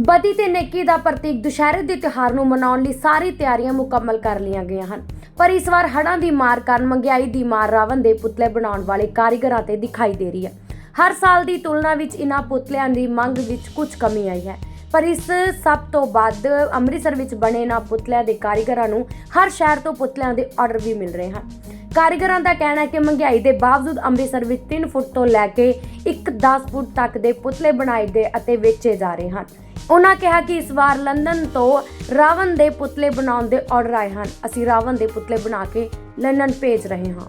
ਬਦੀ ਤੇ ਨੇਕੀ ਦਾ ਪ੍ਰਤੀਕ ਦੁਸ਼ਹਿਰੇ ਦੇ ਤਿਉਹਾਰ ਨੂੰ ਮਨਾਉਣ ਲਈ ਸਾਰੀ ਤਿਆਰੀਆਂ ਮੁਕੰਮਲ ਕਰ ਲਈਆਂ ਗਈਆਂ ਹਨ। ਪਰ ਇਸ ਵਾਰ ਹੜ੍ਹਾਂ ਦੀ ਮਾਰ ਕਾਰਨ ਮਹਿੰਗਾਈ ਦੀ ਮਾਰ ਰਾਵਣ ਦੇ ਪੁਤਲੇ ਬਣਾਉਣ ਵਾਲੇ ਕਾਰੀਗਰਾਂ ਤੇ ਦਿਖਾਈ ਦੇ ਰਹੀ ਹੈ। ਹਰ ਸਾਲ ਦੀ ਤੁਲਨਾ ਵਿੱਚ ਇਨ੍ਹਾਂ ਪੁਤਲਿਆਂ ਦੀ ਮੰਗ ਵਿੱਚ ਕੁਝ ਕਮੀ ਆਈ ਹੈ। ਪਰ ਇਸ ਸਭ ਤੋਂ ਬਾਅਦ ਅੰਮ੍ਰਿਤਸਰ ਵਿੱਚ ਬਣੇ ਇਹਨਾਂ ਪੁਤਲਿਆਂ ਦੇ ਕਾਰੀਗਰਾਂ ਨੂੰ ਹਰ ਸ਼ਹਿਰ ਤੋਂ ਪੁਤਲਿਆਂ ਦੇ ਆਰਡਰ ਵੀ ਮਿਲ ਰਹੇ ਹਨ। ਕਾਰੀਗਰਾਂ ਦਾ ਕਹਿਣਾ ਹੈ ਕਿ ਮਹਿੰਗਾਈ ਦੇ ਬਾਵਜੂਦ ਅੰਮ੍ਰਿਤਸਰ ਵਿੱਚ 3 ਫੁੱਟ ਤੋਂ ਲੈ ਕੇ ਇੱਕ 10 ਫੁੱਟ ਤੱਕ ਦੇ ਪੁਤਲੇ ਬਣਾਏ ਗਏ ਅਤੇ ਵੇਚੇ ਜਾ ਰਹੇ ਹਨ। ਉਹਨਾਂ ਕਿਹਾ ਕਿ ਇਸ ਵਾਰ ਲੰਡਨ ਤੋਂ ਰਾਵਣ ਦੇ ਪੁਤਲੇ ਬਣਾਉਣ ਦੇ ਆਰਡਰ ਆਏ ਹਨ। ਅਸੀਂ ਰਾਵਣ ਦੇ ਪੁਤਲੇ ਬਣਾ ਕੇ ਲੰਡਨ ਭੇਜ ਰਹੇ ਹਾਂ।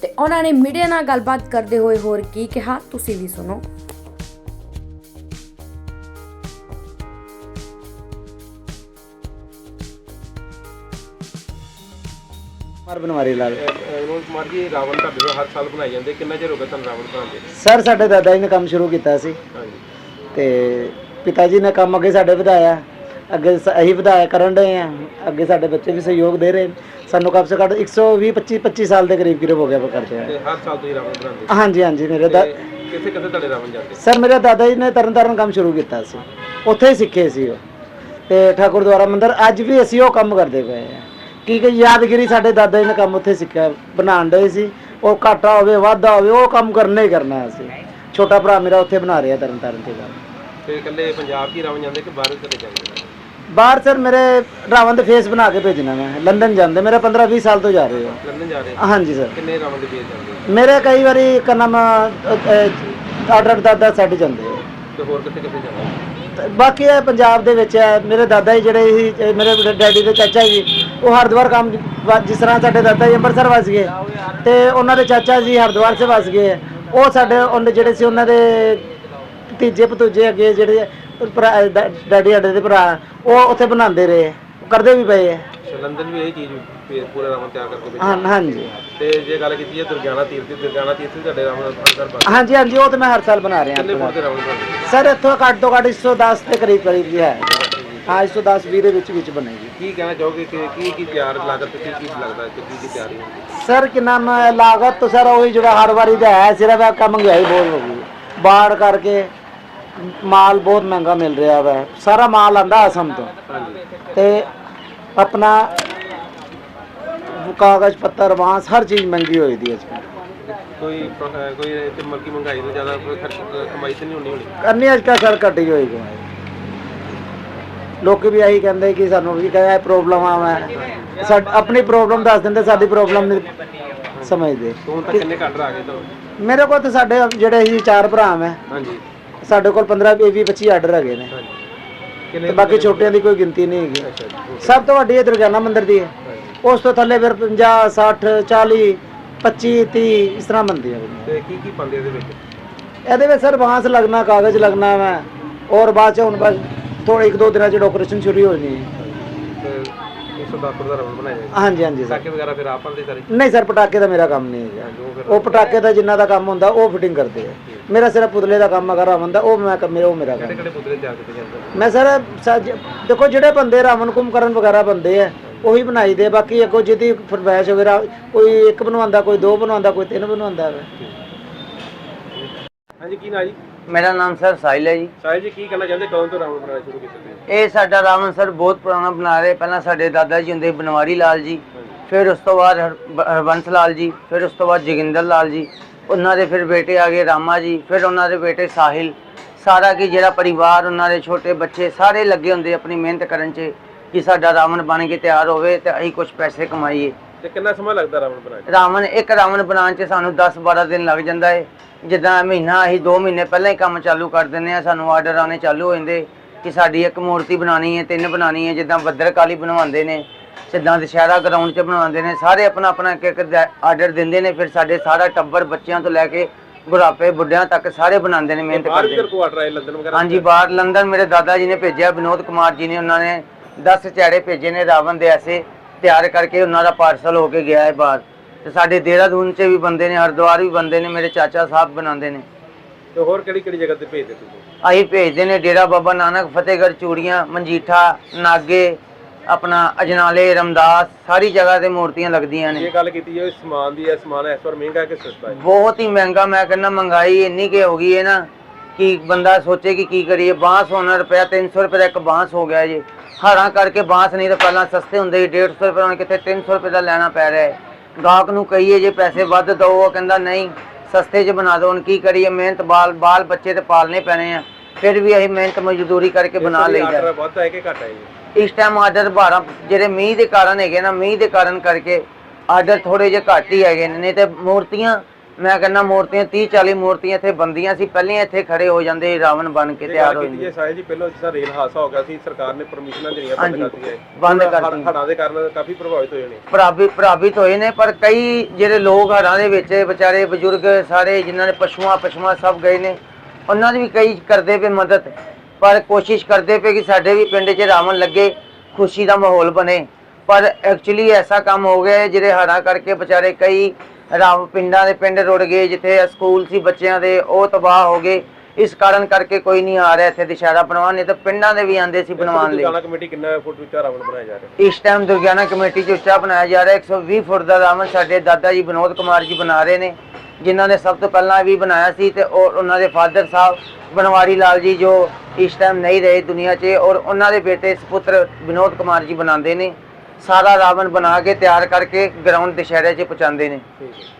ਤੇ ਉਹਨਾਂ ਨੇ ਮੀਡੀਆ ਨਾਲ ਗੱਲਬਾਤ ਕਰਦੇ ਹੋਏ ਹੋਰ ਕੀ ਕਿਹਾ ਤੁਸੀਂ ਵੀ ਸੁਣੋ। ਮਾਰ ਬਨਵਾਰੀ ਲਾਲ। ਵਿਨੋਦ ਕੁਮਾਰ ਜੀ ਰਾਵਣ ਦਾ ਵਿਆਹ ਹਰ ਸਾਲ ਬਣਾਏ ਜਾਂਦੇ। ਕਿੰਨਾ ਚਿਰ ਹੋ ਗਿਆ ਤੁਹਾਨੂੰ ਰਾਵਣ ਬਣਾਉਂਦੇ ਸਰ ਸਾਡੇ ਦਾਦਾ ਜੀ ਨੇ ਕੰਮ ਸ਼ੁਰੂ ਕੀਤਾ ਸੀ। ਹਾਂਜੀ। ਤੇ ਪਿਤਾ ਜੀ ਨੇ ਕੰਮ ਅੱਗੇ ਸਾਡੇ ਵਧਾਇਆ। ਅੱਗੇ ਸ- ਅਸੀਂ ਵਧਾਇਆ ਕਰਨ ਰਹੇ ਆ। ਅੱਗੇ ਸਾਡੇ ਬੱਚੇ ਵੀ ਸਹਿਯੋਗ ਦੇ ਰਹੇ। ਨੇ। ਸਾਨੂੰ ਕਮ ਸੇ ਘੱਟ 120 25 25 ਸਾਲ ਦੇ ਕਰੀਬ ਕਰੀਬ ਹੋ ਗਿਆ ਕਰਦੇ ਆ ਤੇ ਹਰ ਸਾਲ ਤੁਸੀਂ ਰਾਵਣ ਬਣਾਉਂਦੇ ਹਾਂਜੀ ਹਾਂਜੀ ਮੇਰੇ ਦਾ ਤੇ ਕਿੱਥੇ ਕਿੱਥੇ ਤੁਹਾਡੇ ਰਾਵਣ ਜਾਂਦੇ? ਸਰ ਮੇਰੇ ਦਾਦਾ ਜੀ ਨੇ ਤਰਨਤਾਰਨ ਕੰਮ ਸ਼ੁਰੂ ਕੀਤਾ ਸੀ। ਉੱਥੇ ਹੀ ਸਿੱਖੇ ਸੀ ਉਹ। ਤੇ ਠਾਕੁਰ ਦੁਆਰਾ ਮੰਦਿਰ ਅੱਜ ਵੀ ਅਸੀਂ ਉਹ ਕੰਮ ਕਰਦੇ ਪਏ ਆ। ਕੀ ਕਿ ਯਾਦਗਿਰੀ ਸਾਡੇ ਦਾਦਾ ਜੀ ਨੇ ਕੰਮ ਉੱਥੇ ਸਿੱਖਿਆ। ਬਣਾਉਣ ਦੇ ਸੀ। ਉਹ ਘਾਟਾ ਹੋਵੇ ਵਾਧਾ ਹੋਵੇ ਉਹ ਕੰਮ ਕਰਨਾ ਹੀ ਕਰਨਾ ਅਸੀਂ। ਛੋਟਾ ਭਰਾ ਮੇਰਾ ਉੱਥੇ ਬਣਾ ਰਿਹਾ ਤਰਨਤਾਰਨ ਤੇ ਕੰਮ। ਤੇ ਇਕੱਲੇ ਪੰਜਾਬ 'ਚ ਹੀ ਰਾਵਣ ਜਾਂਦੇ ਕਿ ਬਾਹਰ ਚਲੇ ਜਾਂਦੇ? ਨੇ? ਬਾਹਰ ਸਰ ਮੇਰੇ ਰਾਵਣ ਦੇ ਫੇਸ ਬਣਾ ਕੇ ਭੇਜਣਾ ਮੈਂ। ਲੰਡਨ ਜਾਂਦੇ। ਮੇਰੇ 15 20 ਸਾਲ ਤੋਂ ਜਾ ਰਹੇ ਹੋ। ਲੰਡਨ ਜਾ ਰਹੇ ਹਾਂਜੀ ਸਰ। ਕਿੰਨੇ ਰਾਵਣ ਦੇ ਵੇਚ ਜਾਂਦੇ? ਮੇਰੇ ਕਈ ਵਾਰੀ ਕਨਮ ਆਰਡਰ ਦਾਦਾ ਸੈੱਟ ਜਾਂਦੇ ਆ। ਤੇ ਹੋਰ ਕਿੱਥੇ ਕਿੱਥੇ ਜਾਂਦੇ? ਬਾਕੀ ਇਹ ਪੰਜਾਬ ਦੇ ਵਿੱਚ ਹੈ। ਮੇਰੇ ਦਾਦਾ ਜੀ ਜਿਹੜੇ ਸੀ ਮੇਰੇ ਡੈਡੀ ਦੇ ਚਾਚਾ ਜੀ ਉਹ ਹਰਿਦੁਆਰ ਕੰਮ ਜਿਸ ਤਰ੍ਹਾਂ ਸਾਡੇ ਦਾਦਾ ਜੀ ਅੰਮ੍ਰਿਤਸਰ ਵਸ ਗਏ। ਤੇ ਉਹਨਾਂ ਦੇ ਚਾਚਾ ਜੀ ਹਰਿਦੁਆਰ ਸੇ ਵਸ ਗਏ। ਉਹ ਸਾਡੇ ਉਹਨੇ ਜਿਹੜੇ ਸੀ ਉਹਨਾਂ ਦੇ ਭਤੀਜੇ ਭਤੂਜੇ ਅੱਗੇ ਜਿਹੜੇ ਭਰਾ ਡੈ- ਡੈਡੀ ਸਾਡੇ ਦੇ ਭਰਾ ਉਹ ਉੱਥੇ ਬਣਾਉਂਦੇ ਰਹੇ। ਉਹ ਕਰਦੇ ਵੀ ਪਏ ਅੱਛਾ ਲੰਡਨ ਵੀ ਇਹ ਚੀਜ਼ ਫੇਰ ਪੂਰਾ ਰਾਵਣ ਤਿਆਰ ਕਰਕੇ ਭੇਜਦੇ ਹਾਂ ਹਾਂਜੀ। ਤੇ ਜੇ ਗੱਲ ਕੀਤੀ ਹੈ ਦੁਰਗਿਆਨਾ ਤੀਰਥ ਦੀ ਦੁਰਗਿਆਨਾ ਤੀਰਥ ਵੀ ਤੁਹਾਡੇ ਰਾਵਣ ਅੰਦਰ ਬਣ ਹਾਂਜੀ ਹਾਂਜੀ ਉਹ ਤਾਂ ਮੈਂ ਹਰ ਸਾਲ ਬਣਾ ਰਿਹਾ ਕਿੰਨੇ ਰਾਵਣ ਸਰ ਇੱਥੋਂ ਘੱਟ ਤੋਂ ਘੱਟ 110 ਦੇ ਕਰੀਬ ਕਰੀਬ ਜੀ ਹੈ। ਹਾਂ 110 20 ਦੇ ਵਿੱਚ ਵਿੱਚ ਬਣੇਗੀ। ਕੀ ਕਹਿਣਾ ਚਾਹੋਗੇ ਕਿ ਕੀ ਕੀ ਤਿਆਰ ਲਾਗਤ ਤੇ ਕੀ ਕੀ ਲੱਗਦਾ ਹੈ ਤੇ ਕੀ ਕੀ ਤਿਆਰੀ ਹੁੰਦੀ? ਸਰ ਕਿ ਨਾਮ ਹੈ, ਲਾਗਤ ਤਾਂ ਸਰ ਉਹੀ ਜਿਹੜਾ ਹਰ ਵਾਰੀ ਦਾ ਹੈ ਸਿਰਫ ਇਹ ਕੰਮ ਮਹਿੰਗਾਈ ਬਹੁਤ ਹੋ ਗਈ। ਬਾੜ ਕਰਕੇ ਮਾਲ ਬਹੁਤ ਮਹਿੰਗਾ ਮਿਲ ਰਿਹਾ ਵਾ। ਸਾਰਾ ਮਾਲ ਆਂਦਾ ਅਸਮ ਤੋਂ। ਤੇ ਆਪਣਾ ਕਾਗਜ਼ ਪੱਤਰ ਬਾਂਸ ਹਰ ਚੀਜ਼ ਮਹਿੰਗੀ ਹੋਈ ਦੀ ਅੱਜ ਕੋਈ ਕੋਈ ਤੇ ਮਲਕੀ ਮਹਿੰਗਾਈ ਤੋਂ ਜ਼ਿਆਦਾ ਖਰਚ ਕਮਾਈ ਤੇ ਨਹੀਂ ਹੋਣੀ ਹੋਣੀ? ਕਰਨੀ ਅੱਜ ਕੱਲ੍ਹ ਸਰ ਘਟੀ ਹੋਈ ਕਮਾਈ ਲੋਕ ਵੀ ਇਹੀ ਕਹਿੰਦੇ ਕਿ ਸਾਨੂੰ ਵੀ ਕਹਿੰਦਾ ਪ੍ਰੋਬਲਮ ਆ ਮੈਂ ਆਪਣੀ ਪ੍ਰੋਬਲਮ ਦੱਸ ਦਿੰਦੇ ਸਾਡੀ ਪ੍ਰੋਬਲਮ ਨਹੀਂ ਸਮਝਦੇ। ਤੇ ਤੱਕ ਕਿੰਨੇ ਕੱਟ ਆ ਗਏ ਮੇਰੇ ਕੋਲ ਤਾਂ ਸਾਡੇ ਜਿਹੜੇ ਅਸੀਂ ਚਾਰ ਭਰਾ ਮੈਂ ਹਾਂਜੀ। ਸਾਡੇ ਕੋਲ 15 20 25 ਆਰਡਰ ਹੈਗੇ ਨੇ। ਤੇ ਬਾਕੀ ਛੋਟਿਆਂ ਦੀ ਕੋਈ ਗਿਣਤੀ ਨਹੀਂ ਹੈਗੀ। ਸਭ ਤੋਂ ਵੱਡੀ ਇਹ ਦੁਰਗਿਆਨਾ ਮੰਦਿਰ ਦੀ ਹੈ। ਉਸ ਤੋਂ ਥੱਲੇ ਫਿਰ 50 60 40 25 30 ਇਸ ਤਰ੍ਹਾਂ ਬਣਦੀਆਂ ਨੇ। ਤੇ ਕੀ ਕੀ ਪਾਉਂਦੇ ਇਹਦੇ ਵਿੱਚ? ਇਹਦੇ ਵਿੱਚ ਸਰ ਬਾਂਸ ਲੱਗਣਾ ਕਾਗਜ਼ ਲੱਗਣਾ ਵਾ। ਔਰ ਬਾਅਦ ਚ ਹੁਣ ਬਸ ਥੋੜੇ ਇੱਕ ਦੋ ਦਿਨਾਂ ਚ ਡੈਕੋਰੇਸ਼ਨ ਸ਼ੁਰੂ ਹੋ ਜਾਣੀ ਹੈ। 110 ਫੁੱਟ ਦਾ ਰਵਣ ਬਣਾਇਆ ਜਾਏਗਾ ਹਾਂਜੀ ਹਾਂਜੀ ਸਰ। ਸਾਕੇ ਵਗੈਰਾ ਫਿਰ ਆਪ ਪਾਉਂਦੇ ਸਾਰੇ? ਨਹੀਂ ਸਰ ਪਟਾਕੇ ਦਾ ਮੇਰਾ ਕੰਮ ਨਹੀਂ ਹੈ ਜੋ ਫਿਰ ਉਹ ਪਟਾਕੇ ਦਾ ਜਿੰਨਾ ਦਾ ਕੰਮ ਹੁੰਦਾ ਉਹ ਫਿਟਿੰਗ ਕਰਦੇ ਆ। ਮੇਰਾ ਸਿਰਫ ਪੁਤਲੇ ਦਾ ਕੰਮ ਅਗਰ ਹੁੰਦਾ ਉਹ ਮੈਂ ਮੇਰਾ ਉਹ ਮੇਰਾ ਕੰਮ। ਕਿਹੜੇ ਕਿਹੜੇ ਪੁਤਲੇ ਤਿਆਰ ਕੀਤੇ ਜਾਂਦੇ ਨੇ? ਮੈਂ ਸਰ ਦੇਖੋ ਜਿਹੜੇ ਬੰਦੇ ਰਾਵਣ ਕੁੰਭਕਰਨ ਵਗੈਰਾ ਬੰਦੇ ਆ ਉਹੀ ਬਣਾਈ ਦੇ ਬਾਕੀ ਅੱਗੋਂ ਜਿਹਦੀ ਫਰਮੈਸ਼ ਵਗੈਰਾ ਕੋਈ ਇੱਕ ਬਣਵਾਉਂਦਾ ਕੋਈ ਦੋ ਬਣਵਾਉਂਦਾ ਕੋਈ ਤਿੰਨ ਬਣਵਾਉਂਦਾ ਵਾ। ਹਾਂਜੀ ਕੀ ਨਾ ਜੀ? ਮੇਰਾ ਨਾਮ ਸਰ ਸਾਹਿਲ ਹੈ ਜੀ। ਸਾਹਿਬ ਜੀ ਕੀ ਕਹਿਣਾ ਚਾਹੁੰਦੇ? ਕਦੋਂ ਤੋਂ ਰਾਵਣ ਬਣਾਉਣਾ ਸ਼ੁਰੂ ਕੀਤਾ ਤੁਸੀਂ? ਇਹ ਸਾਡਾ ਰਾਵਣ ਸਰ ਬਹੁਤ ਪੁਰਾਣਾ ਬਣਾ ਰਹੇ। ਪਹਿਲਾਂ ਸਾਡੇ ਦਾਦਾ ਜੀ ਹੁੰਦੇ ਬਨਵਾਰੀ ਲਾਲ ਜੀ ਫਿਰ ਉਸ ਤੋਂ ਬਾਅਦ ਹਰ- ਹਰਬੰਸ ਲਾਲ ਜੀ ਫਿਰ ਉਸ ਤੋਂ ਬਾਅਦ ਜੋਗਿੰਦਰ ਲਾਲ ਜੀ। ਉਹਨਾਂ ਦੇ ਫਿਰ ਬੇਟੇ ਆ ਗਏ ਰਾਮਾ ਜੀ ਫਿਰ ਉਹਨਾਂ ਦੇ ਬੇਟੇ ਸਾਹਿਲ। ਸਾਰਾ ਕੀ ਜਿਹੜਾ ਪਰਿਵਾਰ ਉਹਨਾਂ ਦੇ ਛੋਟੇ ਬੱਚੇ ਸਾਰੇ ਲੱਗੇ ਹੁੰਦੇ ਆਪਣੀ ਮਿਹਨਤ ਕਰਨ 'ਚ ਕਿ ਸਾਡਾ ਰਾਵਣ ਬਣ ਕੇ ਤਿਆਰ ਹੋਵੇ ਤੇ ਅਸੀਂ ਕੁਝ ਪੈਸੇ ਕਮਾਈਏ। ਤੇ ਕਿੰਨਾ ਸਮਾਂ ਲੱਗਦਾ ਰਾਵਣ ਬਣਾਉਣ 'ਚ? ਰਾਵਣ ਇੱਕ ਰਾਵਣ ਬਣਾਉਣ 'ਚ ਸਾਨੂੰ 10-12 ਦਿਨ ਲੱਗ ਜਾਂਦਾ ਹੈ ਜਿੱਦਾਂ ਮਹੀਨਾ ਅਸੀਂ 2 ਮਹੀਨੇ ਪਹਿਲਾਂ ਹੀ ਕੰਮ ਚਾਲੂ ਕਰ ਦਿੰਦੇ ਆ ਸਾਨੂੰ ਆਰਡਰ ਆਣੇ ਚਾਲੂ ਹੋ ਜਾਂਦੇ ਕਿ ਸਾਡੀ ਇੱਕ ਮੂਰਤੀ ਬਣਾਣੀ ਹੈ ਤਿੰਨ ਬਣਾਣੀ ਹੈ ਜਿੱਦਾਂ ਬੱਦਰਕਾਲੀ ਬਣਵਾਉਂਦੇ ਨੇ ਸਿੱਧਾਂ ਦੁਸ਼ਹਿਰਾ ਗਰਾਊਂਡ 'ਚ ਬਣਵਾਉਂਦੇ ਨੇ। ਸਾਰੇ ਆਪਣਾ ਆਪਣਾ ਇੱਕ ਇੱਕ ਆਰਡਰ ਦਿੰਦੇ ਨੇ ਫਿਰ ਸਾਡੇ ਸਾਰਾ ਟੱਬਰ ਬੱਚਿਆਂ ਤੋਂ ਲੈ ਕੇ ਬੁਢਾਪੇ ਬੁੱਢਿਆਂ ਤੱਕ ਸਾਰੇ ਬਣਾਉਂਦੇ ਨੇ ਮਿਹਨਤ ਬਾਹਰ ਵੀ ਕਰਦੇ ਆਏ ਵਗੈਰਾ? ਹਾਂਜੀ ਬਾਹਰ ਲੰਡਨ ਮੇਰੇ ਦਾਦਾ ਜੀ ਨੇ ਭੇਜਿਆ ਵਿਨੋਦ ਕੁਮਾਰ ਜੀ ਨੇ ਉਹਨਾਂ ਨੇ 10 ਚਿਹੜੇ ਭੇਜੇ ਨੇ ਰਾਵਣ ਦੇ ਐਸੇ। ਤਿਆਰ ਕਰਕੇ ਉਹਨਾਂ ਦਾ ਪਾਰਸਲ ਹੋ ਕੇ ਗਿਆ ਹੈ ਬਾਹਰ। ਤੇ ਸਾਡੇ ਦੇਹਰਾਦੂਨ 'ਚ ਵੀ ਬੰਦੇ ਨੇ ਹਰਿਦੁਆਰ ਵੀ ਬੰਦੇ ਨੇ ਮੇਰੇ ਚਾਚਾ ਸਾਹਿਬ ਬਣਾਉਂਦੇ ਨੇ। ਤੇ ਹੋਰ ਕਿਹੜੀ ਕਿਹੜੀ ਜਗ੍ਹਾ ਤੇ ਭੇਜਦੇ ਤੁਸੀਂ? ਅਸੀਂ ਭੇਜਦੇ ਨੇ ਡੇਰਾ ਬਾਬਾ ਨਾਨਕ ਫਤਿਹਗੜ੍ਹ ਚੂੜੀਆਂ ਮਨਜੀਠਾ ਨਾਗੇ ਆਪਣਾ ਅਜਨਾਲੇ ਰਮਦਾਸ ਸਾਰੀ ਜਗ੍ਹਾ ਤੇ ਮੂਰਤੀਆਂ ਲੱਗਦੀਆਂ ਨੇ। ਇਹ ਗੱਲ ਕੀਤੀ ਜਾਵੇ ਸਮਾਨ ਦੀ ਹੈ ਸਮਾਨ ਇਸ ਵਾਰ ਮਹਿੰਗਾ ਕਿ ਸਸਤਾ ਹੈ? ਬਹੁਤ ਹੀ ਮਹਿੰਗਾ ਮੈਂ ਕਹਿੰਦਾ ਮਹਿੰਗਾਈ ਇੰਨੀ ਕਿ ਹੋ ਗਈ ਹੈ ਨਾ ਕਿ ਬੰਦਾ ਸੋਚੇ ਕਿ ਕੀ ਕਰੀਏ ਬਾਂਸ ਹੋਣਾ ਰੁਪਿਆ 300 ਰੁਪਏ ਦਾ ਇੱਕ ਬਾਂਸ ਹੋ ਗਿਆ ਜੀ। ਹੜਾਂ ਕਰਕੇ ਬਾਂਸ ਨਹੀਂ ਤਾਂ ਪਹਿਲਾਂ ਸਸਤੇ ਹੁੰਦੇ ਸੀ 150 ਰੁਪਏ ਹੁਣ ਕਿੱਥੇ 300 ਰੁਪਏ ਦਾ ਲੈਣਾ ਪੈ ਰਿਹਾ ਹੈ। ਗਾਹਕ ਨੂੰ ਕਹੀਏ ਜੇ ਪੈਸੇ ਵੱਧ ਦਿਓ ਉਹ ਕਹਿੰਦਾ ਨਹੀਂ ਸਸਤੇ 'ਚ ਬਣਾ ਦਿਓ ਹੁਣ ਕੀ ਕਰੀਏ ਮਿਹਨਤ ਬਾਲ ਬਾਲ ਬੱਚੇ ਤੇ ਪਾਲਨੇ ਪੈਣੇ ਆ ਫਿਰ ਵੀ ਅਸੀਂ ਮਿਹਨਤ ਮਜ਼ਦੂਰੀ ਕਰਕੇ ਬਣਾ ਲਈਦਾ। ਆਰਡਰ ਵੱਧ ਹੈ ਕਿ ਘੱਟ ਹੈ ਇਸ ਟਾਈਮ ਆਰਡਰ 12 ਜਿਹੜੇ ਮੀਂਹ ਦੇ ਕਾਰਨ ਹੈਗੇ ਨਾ ਮੀਂਹ ਦੇ ਕਾਰਨ ਕਰਕੇ ਆਰਡਰ ਥੋੜੇ ਜਿਹੇ ਘੱਟ ਹੀ ਹੈਗੇ ਨੇ ਨਹੀਂ ਤੇ ਮੂਰਤੀਆਂ ਮੈਂ ਕਹਿੰਦਾ ਮੂਰਤੀਆਂ 30 40 ਮੂਰਤੀਆਂ ਇੱਥੇ ਬੰਦੀਆਂ ਸੀ ਪਹਿਲੇ ਇੱਥੇ ਖੜੇ ਹੋ ਜਾਂਦੇ ਰਾਵਣ ਬਣ ਕੇ ਤਿਆਰ ਹੋ ਜਾਂਦੇ ਜੇ ਸਾਹਿਲ ਜੀ ਪਹਿਲਾਂ ਜਿਸ ਰੇਲ ਹਾਦਸਾ ਹੋ ਗਿਆ ਸੀ ਸਰਕਾਰ ਨੇ ਪਰਮਿਸ਼ਨਾਂ ਜਿਹੜੀਆਂ ਬੰਦ ਕਰਤੀਆਂ ਹੈ। ਬੰਦ ਕਰਤੀਆਂ। ਹੜ੍ਹਾਂ ਦੇ ਕਾਰਨ ਕਾਫੀ ਪ੍ਰਭਾਵਿਤ ਹੋਏ ਨੇ ਪ੍ਰਭਾਵਿਤ ਪ੍ਰਭਾਵਿਤ ਹੋਏ ਨੇ ਪਰ ਕਈ ਜਿਹੜੇ ਲੋਕ ਹੜ੍ਹਾਂ ਦੇ ਵਿੱਚ ਵਿਚਾਰੇ ਬਜ਼ੁਰਗ ਸਾਰੇ ਜਿਨ੍ਹਾਂ ਨੇ ਪਸ਼ੂਆਂ ਪਸ਼ੂਆਂ ਸਭ ਗਏ ਨੇ ਉਹਨਾਂ ਦੀ ਵੀ ਕਈ ਕਰਦੇ ਪਏ ਮਦਦ ਪਰ ਕੋਸ਼ਿਸ਼ ਕਰਦੇ ਪਏ ਕਿ ਸਾਡੇ ਵੀ ਪਿੰਡ 'ਚ ਰਾਵਣ ਲੱਗੇ ਖੁਸ਼ੀ ਦਾ ਮਾਹੌਲ ਬਣੇ ਪਰ ਐਕਚੁਅਲੀ ਐਸਾ ਕੰਮ ਹੋ ਗਿਆ ਜਿਹੜੇ ਹੜ੍ਹਾਂ ਕਰਕੇ ਵਿਚਾਰੇ ਕਈ ਰਾਵ ਪਿੰਡਾਂ ਦੇ ਪਿੰਡ ਰੁੜ ਗਏ ਜਿੱਥੇ ਸਕੂਲ ਸੀ ਬੱਚਿਆਂ ਦੇ ਉਹ ਤਬਾਹ ਹੋ ਗਏ। ਇਸ ਕਾਰਨ ਕਰਕੇ ਕੋਈ ਨਹੀਂ ਆ ਰਿਹਾ ਇੱਥੇ ਦੁਸ਼ਹਿਰਾ ਬਣਵਾਉਣ ਨਹੀਂ ਤਾਂ ਪਿੰਡਾਂ ਦੇ ਵੀ ਆਂਦੇ ਸੀ ਬਣਵਾਉਣ ਲਈ ਦੁਰਗਿਆਨਾ ਕਮੇਟੀ ਕਿੰਨਾ ਫੁੱਟ ਉੱਚਾ ਰਾਵਣ ਬਣਾਇਆ ਜਾ ਰਿਹਾ? ਇਸ ਟਾਈਮ ਦੁਰਗਿਆਨਾ ਕਮੇਟੀ 'ਚ ਉੱਚਾ ਬਣਾਇਆ ਜਾ ਰਿਹਾ 120 ਫੁੱਟ ਦਾ ਰਾਵਣ ਸਾਡੇ ਦਾਦਾ ਜੀ ਵਿਨੋਦ ਕੁਮਾਰ ਜੀ ਬਣਾ ਰਹੇ ਨੇ ਜਿਨ੍ਹਾਂ ਨੇ ਸਭ ਤੋਂ ਪਹਿਲਾਂ ਵੀ ਬਣਾਇਆ ਸੀ ਤੇ ਉਹ ਉਹਨਾਂ ਦੇ ਫਾਦਰ ਸਾਹਿਬ ਬਨਵਾਰੀ ਲਾਲ ਜੀ ਜੋ ਇਸ ਟਾਈਮ ਨਹੀਂ ਰਹੇ ਦੁਨੀਆ 'ਚ ਔਰ ਉਹਨਾਂ ਦੇ ਬੇਟੇ ਸੁਪੁੱਤਰ ਵਿਨੋਦ ਕੁਮਾਰ ਜੀ ਬਣਾਉਂਦੇ ਨੇ। ਸਾਰਾ ਰਾਵਣ ਬਣਾ ਕੇ ਤਿਆਰ ਕਰਕੇ ਗਰਾਊਂਡ ਦੁਸ਼ਹਿਰੇ 'ਚ ਪਹੁੰਚਾਉਂਦੇ ਨੇ। ਠੀਕ ਹੈ।